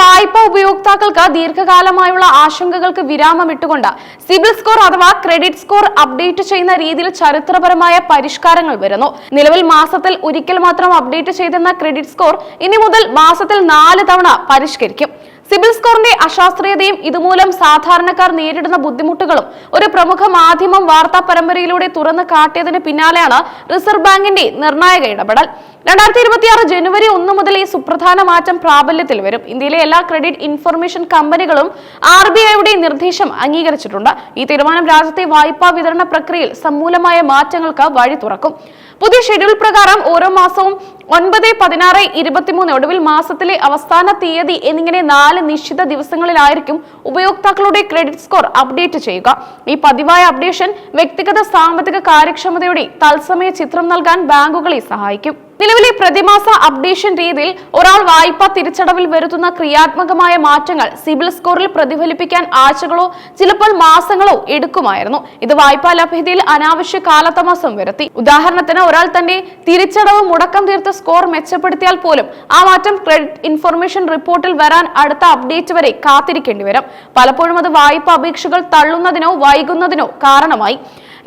വായ്പ ഉപയോക്താക്കൾക്ക് ദീർഘകാലമായുള്ള ആശങ്കകൾക്ക് വിരാമമിട്ടുകൊണ്ട് സിബിൽ സ്കോർ അഥവാ ക്രെഡിറ്റ് സ്കോർ അപ്ഡേറ്റ് ചെയ്യുന്ന രീതിയിൽ ചരിത്രപരമായ പരിഷ്കാരങ്ങൾ വരുന്നു. നിലവിൽ മാസത്തിൽ ഒരിക്കൽ മാത്രം അപ്ഡേറ്റ് ചെയ്തെന്ന ക്രെഡിറ്റ് സ്കോർ ഇനി മുതൽ മാസത്തിൽ നാല് തവണ പരിഷ്കരിക്കും. സിബിൽ സ്കോറിന്റെ അശാസ്ത്രീയതയും ഇതുമൂലം സാധാരണക്കാർ നേരിടുന്ന ബുദ്ധിമുട്ടുകളും ഒരു പ്രമുഖ മാധ്യമം വാർത്താ പരമ്പരയിലൂടെ തുറന്നു കാട്ടിയതിന് പിന്നാലെയാണ് റിസർവ് ബാങ്കിന്റെ നിർണായക ഇടപെടൽ. രണ്ടായിരത്തി ഇരുപത്തിയാറ് ജനുവരി ഒന്ന് മുതൽ ഈ സുപ്രധാന മാറ്റം പ്രാബല്യത്തിൽ വരും. ഇന്ത്യയിലെ എല്ലാ ക്രെഡിറ്റ് ഇൻഫർമേഷൻ കമ്പനികളും ആർ ബി ഐയുടെ നിർദ്ദേശം അംഗീകരിച്ചിട്ടുണ്ട്. ഈ തീരുമാനം രാജ്യത്തെ വായ്പാ വിതരണ പ്രക്രിയയിൽ സമൂലമായ മാറ്റങ്ങൾക്ക് വഴി തുറക്കും. പുതിയ ഷെഡ്യൂൾ പ്രകാരം ഓരോ മാസവും ഒൻപത് പതിനാറ് ഇരുപത്തിമൂന്ന് ഒടുവിൽ മാസത്തിലെ അവസാന തീയതി എന്നിങ്ങനെ നാല് നിശ്ചിത ദിവസങ്ങളിലായിരിക്കും ഉപയോക്താക്കളുടെ ക്രെഡിറ്റ് സ്കോർ അപ്ഡേറ്റ് ചെയ്യുക. ഈ പതിവായ അപ്ഡേഷൻ വ്യക്തിഗത സാമ്പത്തിക കാര്യക്ഷമതയുടെ തത്സമയ ചിത്രം നൽകാൻ ബാങ്കുകളെ സഹായിക്കും. നിലവിലെ പ്രതിമാസ അപ്ഡേഷൻ രീതിയിൽ ഒരാൾ വായ്പ തിരിച്ചടവിൽ വരുത്തുന്ന ക്രിയാത്മകമായ മാറ്റങ്ങൾ സിബിൽ സ്കോറിൽ പ്രതിഫലിപ്പിക്കാൻ ആഴ്ചകളോ ചിലപ്പോൾ മാസങ്ങളോ എടുക്കുമായിരുന്നു. ഇത് വായ്പാ ലഭ്യതയിൽ അനാവശ്യ കാലതാമസം വരുത്തി. ഉദാഹരണത്തിന് ഒരാൾ തന്റെ തിരിച്ചടവ് മുടക്കം തീർത്ത സ്കോർ മെച്ചപ്പെടുത്തിയാൽ പോലും ആ മാറ്റം ക്രെഡിറ്റ് ഇൻഫർമേഷൻ റിപ്പോർട്ടിൽ വരാൻ അടുത്ത അപ്ഡേറ്റ് വരെ കാത്തിരിക്കേണ്ടി വരും. പലപ്പോഴും അത് വായ്പ അപേക്ഷകൾ തള്ളുന്നതിനോ വൈകുന്നതിനോ കാരണമായി.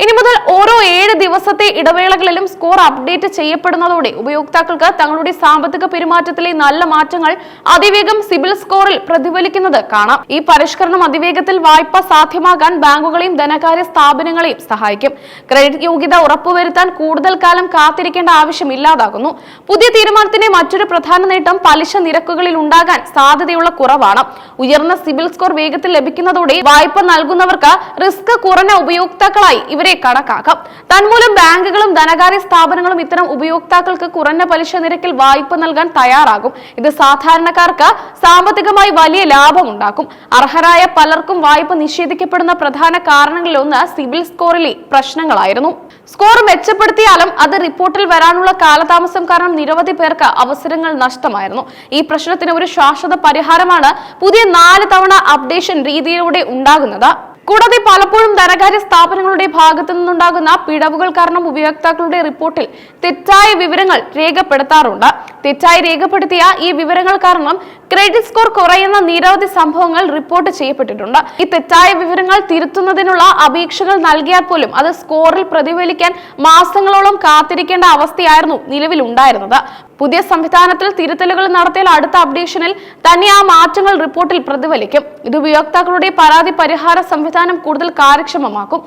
ഇനി മുതൽ ഓരോ ഏഴ് ദിവസത്തെ ഇടവേളകളിലും സ്കോർ അപ്ഡേറ്റ് ചെയ്യപ്പെടുന്നതോടെ ഉപയോക്താക്കൾക്ക് തങ്ങളുടെ സാമ്പത്തിക പെരുമാറ്റത്തിലെ നല്ല മാറ്റങ്ങൾ അതിവേഗം സിബിൽ സ്കോറിൽ പ്രതിഫലിക്കുന്നത് കാണാം. ഈ പരിഷ്കരണം അതിവേഗത്തിൽ വായ്പ സാധ്യമാകാൻ ബാങ്കുകളെയും ധനകാര്യ സ്ഥാപനങ്ങളെയും സഹായിക്കും. ക്രെഡിറ്റ് യോഗ്യത ഉറപ്പുവരുത്താൻ കൂടുതൽ കാലം കാത്തിരിക്കേണ്ട ആവശ്യം ഇല്ലാതാകുന്നു. പുതിയ തീരുമാനത്തിന്റെ മറ്റൊരു പ്രധാന നേട്ടം പലിശ നിരക്കുകളിൽ ഉണ്ടാകാൻ സാധ്യതയുള്ള കുറവാണ്. ഉയർന്ന സിബിൽ സ്കോർ വേഗത്തിൽ ലഭിക്കുന്നതോടെ വായ്പ നൽകുന്നവർക്ക് റിസ്ക് കുറഞ്ഞ ഉപയോക്താക്കളായി ഇവരെ കണക്കാക്കാം. തന്മൂലം ബാങ്കുകളും ധനകാര്യ സ്ഥാപനങ്ങളും ഇത്തരം ഉപയോക്താക്കൾക്ക് കുറഞ്ഞ പലിശ നിരക്കിൽ വായ്പ നൽകാൻ തയ്യാറാകും. ഇത് സാധാരണക്കാർക്ക് സാമ്പത്തികമായി വലിയ ലാഭം ഉണ്ടാക്കും. അർഹരായ പലർക്കും വായ്പ നിഷേധിക്കപ്പെടുന്ന പ്രധാന കാരണങ്ങളിലൊന്ന് സിവിൽ സ്കോറിലെ പ്രശ്നങ്ങളായിരുന്നു. സ്കോർ മെച്ചപ്പെടുത്തിയാലും അത് റിപ്പോർട്ടിൽ വരാനുള്ള കാലതാമസം കാരണം നിരവധി പേർക്ക് അവസരങ്ങൾ നഷ്ടമായിരുന്നു. ഈ പ്രശ്നത്തിന് ഒരു ശാശ്വത പരിഹാരമാണ് പുതിയ നാല് തവണ അപ്ഡേഷൻ രീതിയിലൂടെ ഉണ്ടാകുന്നത്. കൂടാതെ പലപ്പോഴും ധനകാര്യ സ്ഥാപനങ്ങളുടെ ഭാഗത്തു നിന്നുണ്ടാകുന്ന പിഴവുകൾ കാരണം ഉപയോക്താക്കളുടെ റിപ്പോർട്ടിൽ തെറ്റായ വിവരങ്ങൾ രേഖപ്പെടുത്താറുണ്ട്. തെറ്റായി രേഖപ്പെടുത്തിയ ഈ വിവരങ്ങൾ കാരണം ക്രെഡിറ്റ് സ്കോർ കുറയുന്ന നിരവധി സംഭവങ്ങൾ റിപ്പോർട്ട് ചെയ്യപ്പെട്ടിട്ടുണ്ട്. ഈ തെറ്റായ വിവരങ്ങൾ തിരുത്തുന്നതിനുള്ള അപേക്ഷകൾ നൽകിയാൽ പോലും അത് സ്കോറിൽ പ്രതിഫലിക്കാൻ മാസങ്ങളോളം കാത്തിരിക്കേണ്ട അവസ്ഥയായിരുന്നു നിലവിൽ ഉണ്ടായിരുന്നത് പുതിയ സംവിധാനത്തിൽ തിരുത്തലുകൾ നടത്തിയാൽ അടുത്ത അപ്ഡേഷനിൽ തന്നെ ആ മാറ്റങ്ങൾ റിപ്പോർട്ടിൽ പ്രതിഫലിക്കും. ഇത് ഉപയോക്താക്കളുടെ പരാതി പരിഹാര സംവിധാനം കൂടുതൽ കാര്യക്ഷമമാക്കും.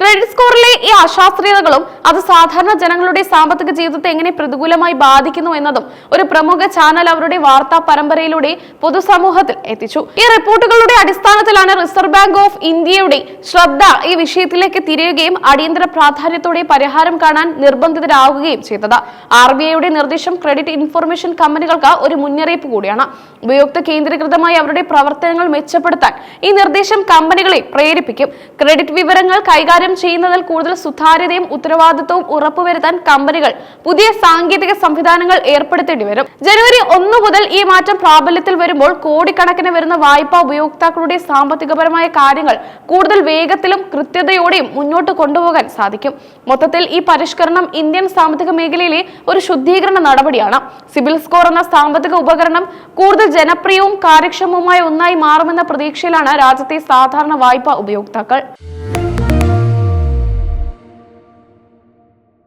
ക്രെഡിറ്റ് സ്കോറിലെ ഈ അശാസ്ത്രീയതകളും അത് സാധാരണ ജനങ്ങളുടെ സാമ്പത്തിക ജീവിതത്തെ എങ്ങനെ പ്രതികൂലമായി ബാധിക്കുന്നു എന്നതും ഒരു പ്രമുഖ ചാനൽ അവരുടെ വാർത്താ പരമ്പരയിലൂടെ പൊതുസമൂഹത്തിൽ എത്തിച്ചു. ഈ റിപ്പോർട്ടുകളുടെ അടിസ്ഥാനത്തിലാണ് റിസർവ് ബാങ്ക് ഓഫ് ഇന്ത്യയുടെ ശ്രദ്ധ ഈ വിഷയത്തിലേക്ക് തിരിയുകയും അടിയന്തര പ്രാധാന്യത്തോടെ പരിഹാരം കാണാൻ നിർബന്ധിതരാകുകയും ചെയ്തത്. ആർ ബി ഐയുടെ നിർദ്ദേശം ക്രെഡിറ്റ് ഇൻഫർമേഷൻ കമ്പനികൾക്ക് ഒരു മുന്നറിയിപ്പ് കൂടിയാണ്. ഉപയോക്ത കേന്ദ്രീകൃതമായി അവരുടെ പ്രവർത്തനങ്ങൾ മെച്ചപ്പെടുത്താൻ ഈ നിർദ്ദേശം കമ്പനികളെ പ്രേരിപ്പിക്കും. ക്രെഡിറ്റ് വിവരങ്ങൾ കൈകാര്യം ചെയ്യുന്നതിൽ കൂടുതൽ സുതാര്യതയും ഉത്തരവാദിത്വവും ഉറപ്പുവരുത്താൻ കമ്പനികൾ പുതിയ സാങ്കേതിക സംവിധാനങ്ങൾ ഏർപ്പെടുത്തേണ്ടി വരും. ജനുവരി ഒന്ന് മുതൽ ഈ മാറ്റം പ്രാബല്യത്തിൽ വരുമ്പോൾ കോടിക്കണക്കിന് വരുന്ന വായ്പാ ഉപയോക്താക്കളുടെ സാമ്പത്തികപരമായ കാര്യങ്ങൾ കൂടുതൽ വേഗത്തിലും കൃത്യതയോടെയും മുന്നോട്ട് കൊണ്ടുപോകാൻ സാധിക്കും. മൊത്തത്തിൽ ഈ പരിഷ്കരണം ഇന്ത്യൻ സാമ്പത്തിക മേഖലയിലെ ഒരു ശുദ്ധീകരണ നടപടിയാണ്. സിബിൽ സ്കോർ എന്ന സാമ്പത്തിക ഉപകരണം കൂടുതൽ ജനപ്രിയവും കാര്യക്ഷമവുമായ ഒന്നായി മാറുമെന്ന പ്രതീക്ഷയിലാണ് രാജ്യത്തെ സാധാരണ വായ്പാ ഉപയോക്താക്കൾ.